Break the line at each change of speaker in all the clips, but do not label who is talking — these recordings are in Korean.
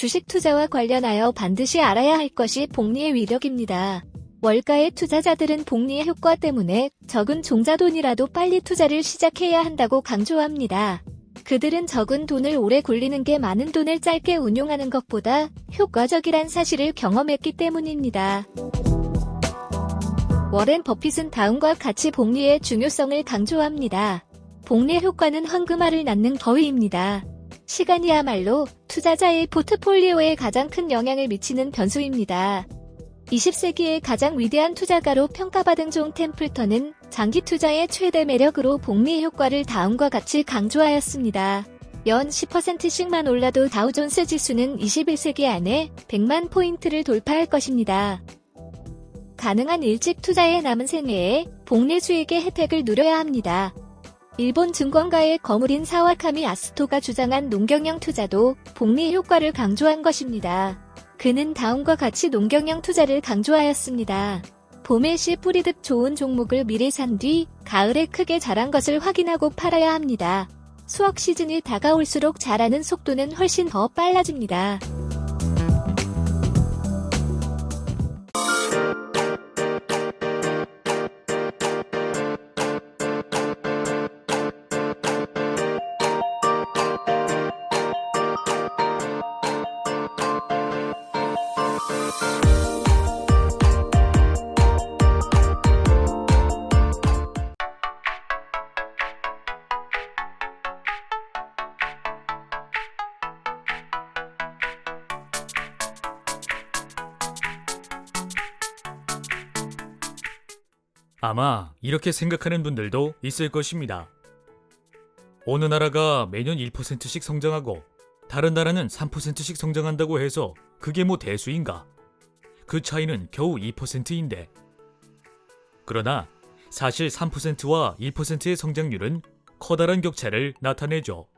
주식 투자와 관련하여 반드시 알아야 할 것이 복리의 위력입니다. 월가의 투자자들은 복리의 효과 때문에 적은 종자 돈이라도 빨리 투자를 시작해야 한다고 강조합니다. 그들은 적은 돈을 오래 굴리는 게 많은 돈을 짧게 운용하는 것보다 효과적이란 사실을 경험했기 때문입니다. 워렌 버핏은 다음과 같이 복리의 중요성을 강조합니다. 복리 효과는 황금알을 낳는 거위입니다. 시간이야말로 투자자의 포트폴리오에 가장 큰 영향을 미치는 변수입니다. 20세기의 가장 위대한 투자가로 평가받은 존 템플턴은 장기 투자의 최대 매력으로 복리 효과를 다음과 같이 강조하였습니다. 연 10%씩만 올라도 다우존스 지수는 21세기 안에 100만 포인트를 돌파할 것입니다. 가능한 일찍 투자에 남은 생애에 복리 수익의 혜택을 누려야 합니다. 일본 증권가의 거물인 사와카미 아스토가 주장한 농경형 투자도 복리 효과를 강조한 것입니다. 그는 다음과 같이 농경형 투자를 강조하였습니다. 봄에 씨 뿌리듯 좋은 종목을 미리 산 뒤 가을에 크게 자란 것을 확인하고 팔아야 합니다. 수확 시즌이 다가올수록 자라는 속도는 훨씬 더 빨라집니다.
아마 이렇게 생각하는 분들도 있을 것입니다. 어느 나라가 매년 1%씩 성장하고 다른 나라는 3%씩 성장한다고 해서 그게 뭐 대수인가? 그 차이는 겨우 2%인데. 그러나 사실 3%와 1%의 성장률은 커다란 격차를 나타내죠.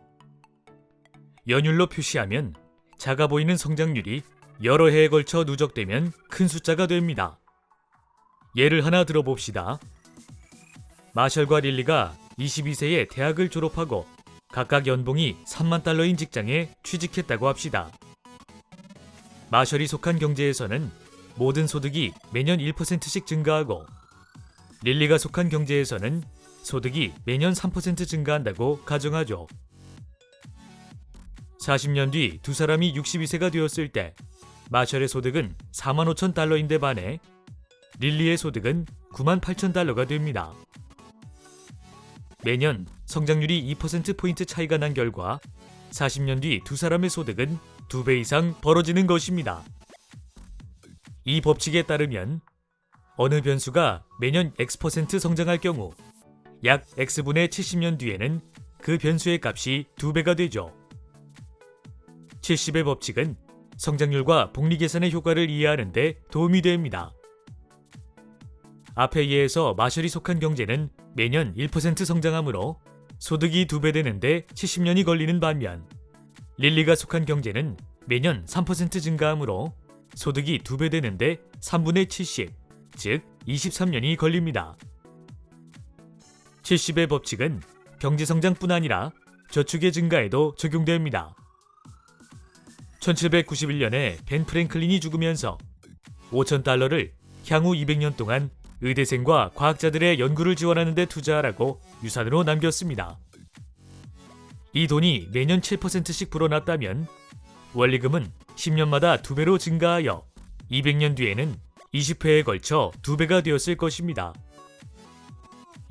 연율로 표시하면 작아 보이는 성장률이 여러 해에 걸쳐 누적되면 큰 숫자가 됩니다. 예를 하나 들어봅시다. 마셜과 릴리가 22세에 대학을 졸업하고 각각 연봉이 3만 달러인 직장에 취직했다고 합시다. 마셜이 속한 경제에서는 모든 소득이 매년 1%씩 증가하고 릴리가 속한 경제에서는 소득이 매년 3% 증가한다고 가정하죠. 40년 뒤 두 사람이 62세가 되었을 때 마셜의 소득은 4만 5천 달러인데 반해 릴리의 소득은 9만 8천 달러가 됩니다. 매년 성장률이 2%포인트 차이가 난 결과 40년 뒤 두 사람의 소득은 2배 이상 벌어지는 것입니다. 이 법칙에 따르면 어느 변수가 매년 X% 성장할 경우 약 X분의 70년 뒤에는 그 변수의 값이 2배가 되죠. 70의 법칙은 성장률과 복리 계산의 효과를 이해하는 데 도움이 됩니다. 앞에 이해해서 마셜이 속한 경제는 매년 1% 성장하므로 소득이 2배 되는데 70년이 걸리는 반면 릴리가 속한 경제는 매년 3% 증가하므로 소득이 2배 되는데 3분의 70, 즉 23년이 걸립니다. 70의 법칙은 경제 성장뿐 아니라 저축의 증가에도 적용됩니다. 1791년에 벤 프랭클린이 죽으면서 5천 달러를 향후 200년 동안 의대생과 과학자들의 연구를 지원하는 데 투자하라고 유산으로 남겼습니다. 이 돈이 매년 7%씩 불어났다면 원리금은 10년마다 2배로 증가하여 200년 뒤에는 20회에 걸쳐 2배가 되었을 것입니다.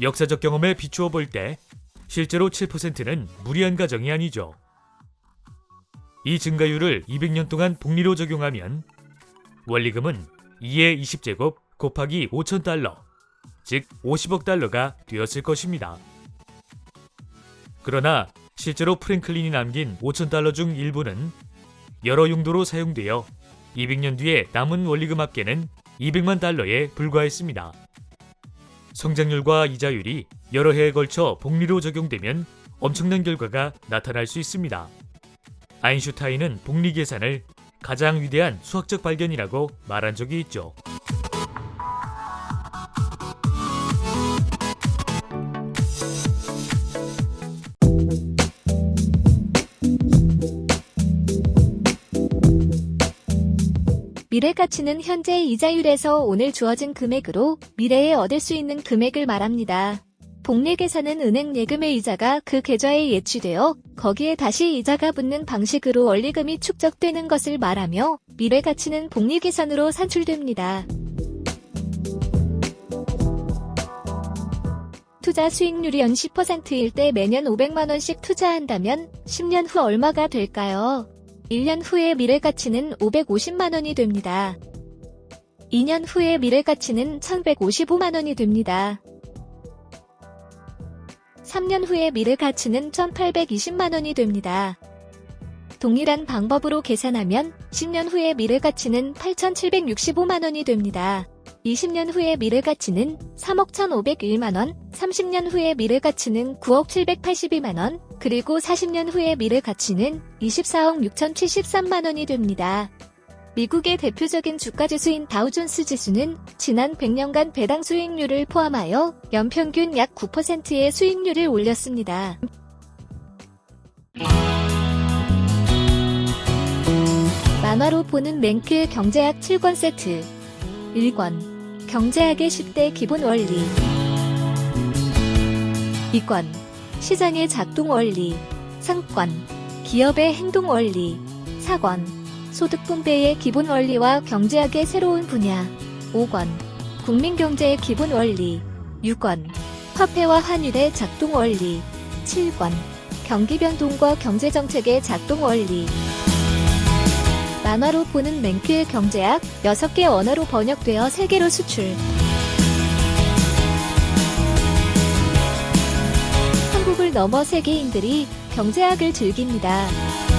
역사적 경험에 비추어 볼 때 실제로 7%는 무리한 가정이 아니죠. 이 증가율을 200년 동안 복리로 적용하면 원리금은 2의 20제곱 곱하기 5천 달러, 즉 50억 달러가 되었을 것입니다. 그러나 실제로 프랭클린이 남긴 5천 달러 중 일부는 여러 용도로 사용되어 200년 뒤에 남은 원리금 합계는 200만 달러에 불과했습니다. 성장률과 이자율이 여러 해에 걸쳐 복리로 적용되면 엄청난 결과가 나타날 수 있습니다. 아인슈타인은 복리 계산을 가장 위대한 수학적 발견이라고 말한 적이 있죠.
미래 가치는 현재의 이자율에서 오늘 주어진 금액으로 미래에 얻을 수 있는 금액을 말합니다. 복리 계산은 은행 예금의 이자가 그 계좌에 예치되어 거기에 다시 이자가 붙는 방식으로 원리금이 축적되는 것을 말하며 미래 가치는 복리 계산으로 산출됩니다. 투자 수익률이 연 10%일 때 매년 500만원씩 투자한다면 10년 후 얼마가 될까요? 1년 후의 미래 가치는 550만원이 됩니다. 2년 후의 미래 가치는 1155만원이 됩니다. 3년 후의 미래 가치는 1820만원이 됩니다. 동일한 방법으로 계산하면 10년 후의 미래 가치는 8765만원이 됩니다. 20년 후의 미래 가치는 3억 1501만원, 30년 후의 미래 가치는 9억 782만원, 그리고 40년 후의 미래 가치는 24억 6073만 원이 됩니다. 미국의 대표적인 주가 지수인 다우존스 지수는 지난 100년간 배당 수익률을 포함하여 연평균 약 9%의 수익률을 올렸습니다. 만화로 보는 맹크의 경제학 7권 세트 1권 경제학의 10대 기본 원리 2권 시장의 작동 원리 상권 기업의 행동 원리 4권 소득 분배의 기본 원리와 경제학의 새로운 분야 5권 국민 경제의 기본 원리 6권 화폐와 환율의 작동 원리 7권 경기 변동과 경제 정책의 작동 원리. 만화로 보는 맹크의 경제학 6개 언어로 번역되어 세계로 수출 한국을 넘어 세계인들이 경제학을 즐깁니다.